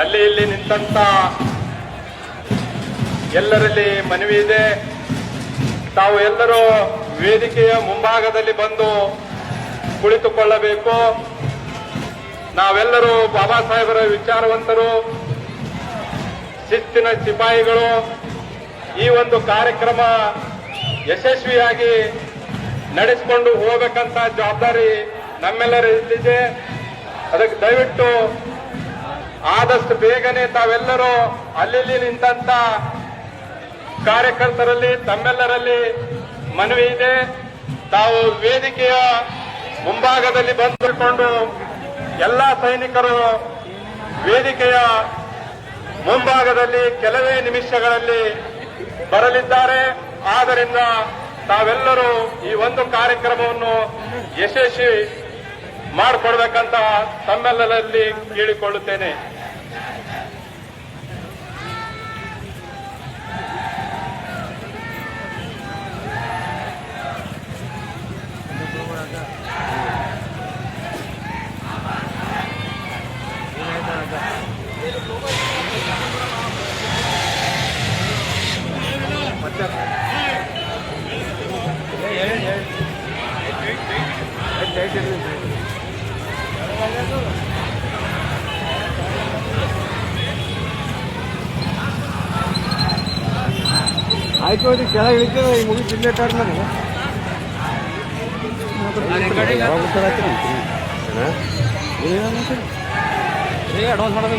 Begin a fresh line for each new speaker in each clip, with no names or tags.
ಅಲ್ಲಿ ಇಲ್ಲಿ ನಿಂತ ಎಲ್ಲರಲ್ಲಿ ಮನವಿ ಇದೆ. ತಾವು ಎಲ್ಲರೂ ವೇದಿಕೆಯ ಮುಂಭಾಗದಲ್ಲಿ ಬಂದು ಕುಳಿತುಕೊಳ್ಳಬೇಕು. ನಾವೆಲ್ಲರೂ ಬಾಬಾ ಸಾಹೇಬರ ವಿಚಾರವಂತರು, ಶಿಸ್ತಿನ ಸಿಪಾಯಿಗಳು. ಈ ಒಂದು ಕಾರ್ಯಕ್ರಮ ಯಶಸ್ವಿಯಾಗಿ ನಡೆಸಿಕೊಂಡು ಹೋಗಬೇಕಂತ ಜವಾಬ್ದಾರಿ ನಮ್ಮೆಲ್ಲರ ಇಲ್ಲಿದೆ. ಅದಕ್ಕೆ ದಯವಿಟ್ಟು ಆದಷ್ಟು ಬೇಗನೆ ತಾವೆಲ್ಲರೂ ಅಲ್ಲಿ ನಿಂತಂತ ಕಾರ್ಯಕರ್ತರಲ್ಲಿ ತಮ್ಮೆಲ್ಲರಲ್ಲಿ ಮನವಿ ಇದೆ. ತಾವು ವೇದಿಕೆಯ ಮುಂಭಾಗದಲ್ಲಿ ಬಂದುಕೊಂಡು ಎಲ್ಲ ಸೈನಿಕರು ವೇದಿಕೆಯ ಮುಂಭಾಗದಲ್ಲಿ ಕೆಲವೇ ನಿಮಿಷಗಳಲ್ಲಿ ಬರಲಿದ್ದಾರೆ. ಆದ್ದರಿಂದ ತಾವೆಲ್ಲರೂ ಈ ಒಂದು ಕಾರ್ಯಕ್ರಮವನ್ನು ಯಶಸ್ವಿ ಮಾಡಿಕೊಡ್ಬೇಕಂತ ತಮ್ಮೆಲ್ಲರಲ್ಲಿ ಕೇಳಿಕೊಳ್ಳುತ್ತೇನೆ. Amen.
ಆಯ್ತು ಅದು ಕೆಳಗೆ ಇಳಿತೇವೆ ಈ ಮುಗಿ ಏ ಅಡ್ವಾನ್ಸ್ ನನಗೆ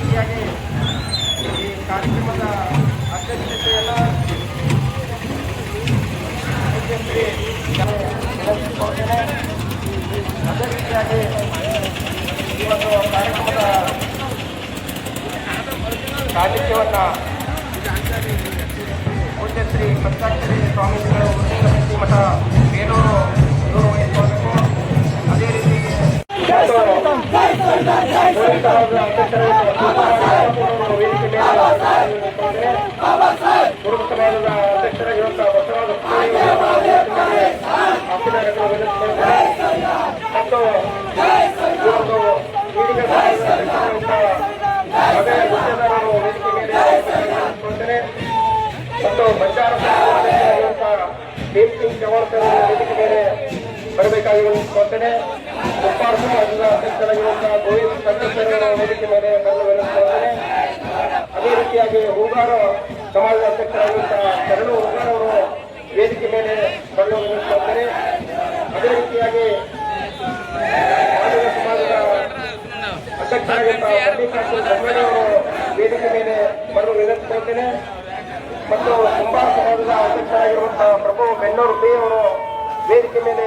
ರೀತಿಯಾಗಿ ಈ ಕಾರ್ಯಕ್ರಮದ ಅಧ್ಯಕ್ಷತೆಯನ್ನು ಮುಖ್ಯಮಂತ್ರಿ ಅದೇ ರೀತಿಯಾಗಿ ಈ ಒಂದು ಕಾರ್ಯಕ್ರಮದ ಸಾನ್ನಿಧ್ಯವನ್ನು ಪೂಜ್ಯಶ್ರೀ ಪಂಚಾಕ್ಷರಿ ಸ್ವಾಮೀಜಿಗಳು ಮುಖ್ಯಮಂತ್ರಿ ಮಠ ಬೇಲೂರು ನಿರ್ವಹಿಸಬೇಕು ಅದೇ ರೀತಿ ಭಾಗವಹಿಸಿಕೊಳ್ತಾರೆ. ಮತ್ತು ಬಂಜಾರ ಭೀಮ್ ಸಿಂಗ್ ಚವಾಳ್ಕರ್ ವೇದಿಕೆ ಮೇಲೆ ಬರಬೇಕಾಗಿರುತ್ತೇನೆ ಉಪ್ಪಾರ ಸಮಾಜದ ಅಧ್ಯಕ್ಷರಾಗಿರುವಂತಹ ಗೋವಿಂದ್ ಅವರ ವೇದಿಕೆ ಮೇಲೆ ಬರಲು ಅದೇ ರೀತಿಯಾಗಿ ಹೂಗಾರ ಸಮಾಜದ ಅಧ್ಯಕ್ಷರಾಗಿರುವಂತಹ ಹೂಗಾರ ಅವರು ವೇದಿಕೆ ಮೇಲೆ ಬರಲು ಅದೇ ರೀತಿಯಾಗಿ ವೇದಿಕೆ ಮೇಲೆ ಬರಲು ವಿನಂತಿಸುತ್ತೇನೆ ಮತ್ತು ಕುಂಬಾರ ಸಮಾಜದ ಅಧ್ಯಕ್ಷರಾಗಿರುವಂತಹ ಪ್ರಭು ಬೆನ್ನೂರು ಬೇ ಅವರು ವೇದಿಕೆ ಮೇಲೆ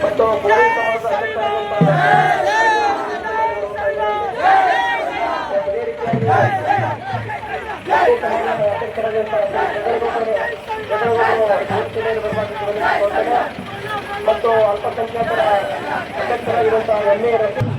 ಮೇಲೆ ಬರಬೇಕಾಗಿ ವಿನಂತಿಸಿಕೊಳ್ತೇನೆ. ಮತ್ತು ಅಲ್ಪಸಂಖ್ಯಾತರ ಅಧ್ಯಕ್ಷರಾಗಿರುವಂತಹ ಎಂ ಎ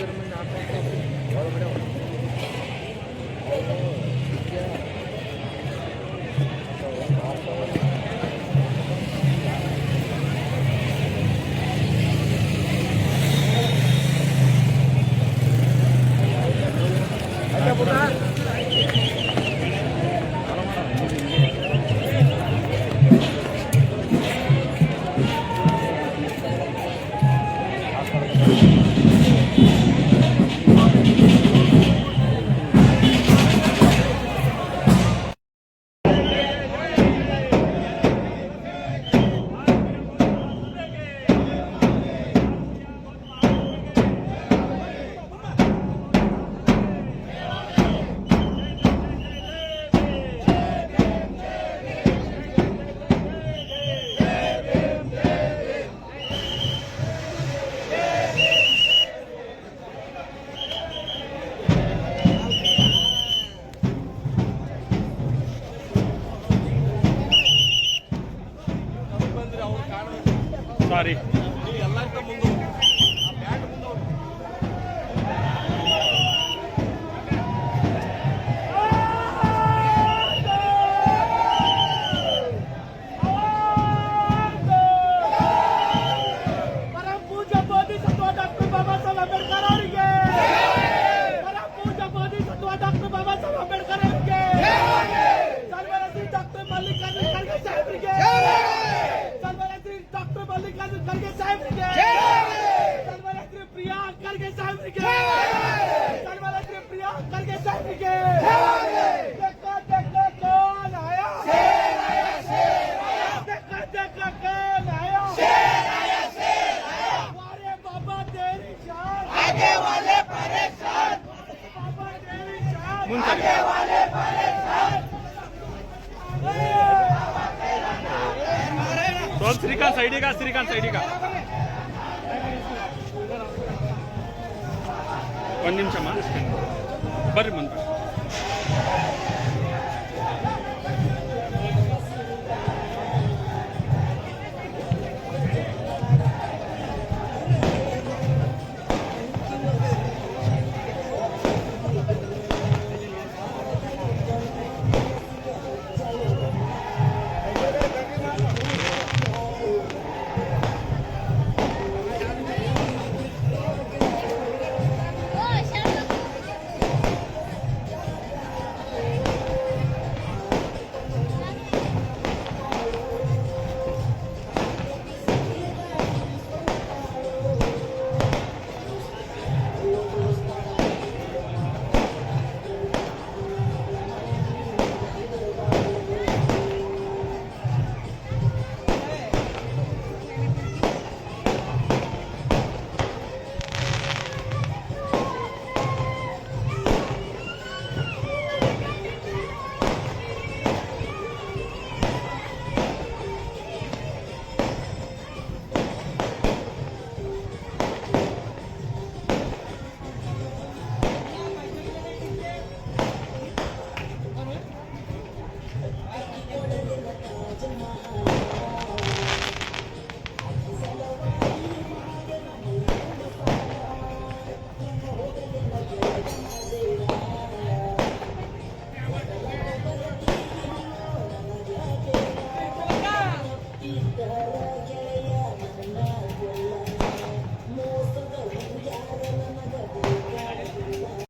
ಗೌರ್ಮೆಂಟ್ ಆಸ್ಪತ್ರೆ ಒಳಗಡೆ ಒಂದು ನಿಮಿಷಮ್ಮ ಬರ್ರಿ ಮುಂದೆ